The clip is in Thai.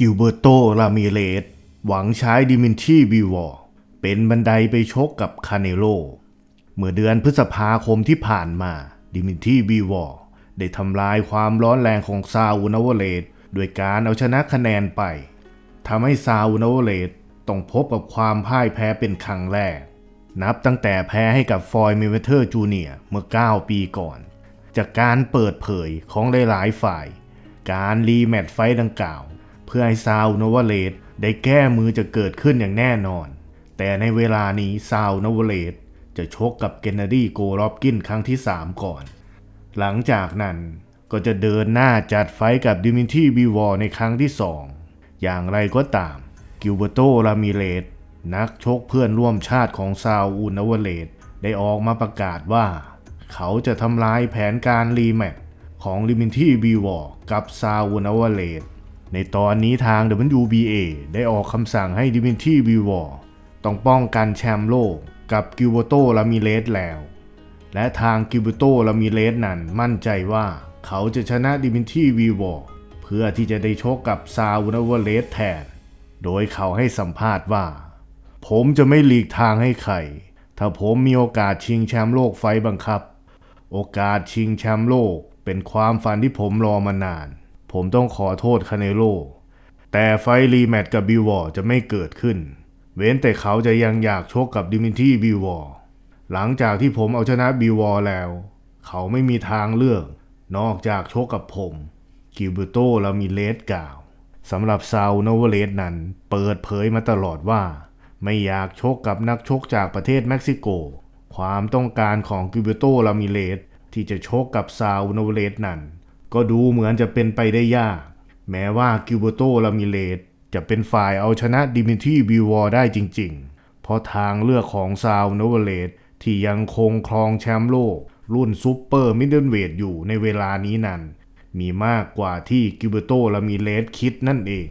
กิลเบอร์โตลามิเลสหวังใช้ดิมินทีบีวอร์เป็นบันไดไปชกกับคาเนโล เมื่อเดือนพฤษภาคมที่ผ่านมา ดิมินทีบีวอร์ได้ทำลายความร้อนแรงของซาอูนาวเลสด้วยการเอาชนะคะแนนไปทำให้ซาอูนาวเลสต้องพบกับความพ่ายแพ้เป็นครั้งแรก นับตั้งแต่แพ้ให้กับฟอยเมเวเทอร์จูเนียเมื่อ 9 ปีก่อน จากการเปิดเผยของหลายๆฝ่าย การรีแมตช์ไฟต์ดังกล่าว เพื่อให้ซาวนวเลสได้แก้มือจะเกิดขึ้นอย่างแน่นอน แต่ในเวลานี้ซาวนวเลสจะชกกับเกนเนดีโกรอบกินครั้งที่ 3 ก่อน หลังจากนั้นก็จะเดินหน้าจัดไฟกับดิมินทีบีวอร์ในครั้งที่ 2 อย่างไรก็ตาม กิลเบโตลามิเลสนักชกเพื่อนร่วมชาติของซาอูนวเลสได้ออกมาประกาศว่า เขาจะทำลายแผนการรีแมตของลิมินทีบีวอร์กับซาอูนวเลส ในตอนนี้ทาง WBA ได้ออกคำสั่งให้ดิมินที่บีวอร์ต้องป้องกันแชมป์โลกกับกิลเบโตลามิเลสแล้ว และทางกิลเบโตลามิเลสนั้นมั่นใจว่าเขาจะชนะดิมินทีวีวอร์เพื่อที่จะได้ชกกับซาอูนาวเลสแทน โดยเขาให้สัมภาษณ์ว่า ผมจะไม่หลีกทางให้ใคร ถ้าผมมีโอกาสชิงแชมป์โลกไฟบังคับ โอกาสชิงแชมป์โลกเป็นความฝันที่ผมรอมานาน ผมต้องขอโทษคาเนโล แต่ไฟรีแมตช์กับบิววอร์จะไม่เกิดขึ้น เว้นแต่เขาจะยังอยากชกกับดิมินที่บิววอร์หลังจากที่ผมเอาชนะบิววอร์แล้ว เขาไม่มีทางเลือก นอกจากชกกับผมกิลเบโตแลามิเลสกล่าวสำหรับซาวโนเวเลสนั้นเปิดเผยมาตลอดว่า ไม่อยากชกกับนักชกจากประเทศเม็กซิโก ความต้องการของกิลเบโตลามิเลสที่จะชกกับซาวโนเวเลสนั้น ก็ดูเหมือนจะเป็นไปได้ยาก แม้ว่ากิวเบโตลามิเลตจะเป็นฝ่ายเอาชนะดิมิทรีบิวอร์ได้จริง ๆ เพราะทางเลือกของซาวโนเวเลตที่ยังคงครองแชมป์โลก รุ่นซูเปอร์มิดเดิลเวทอยู่ในเวลานี้นั้น มีมากกว่าที่กิวเบโตลามิเลตคิดนั่นเอง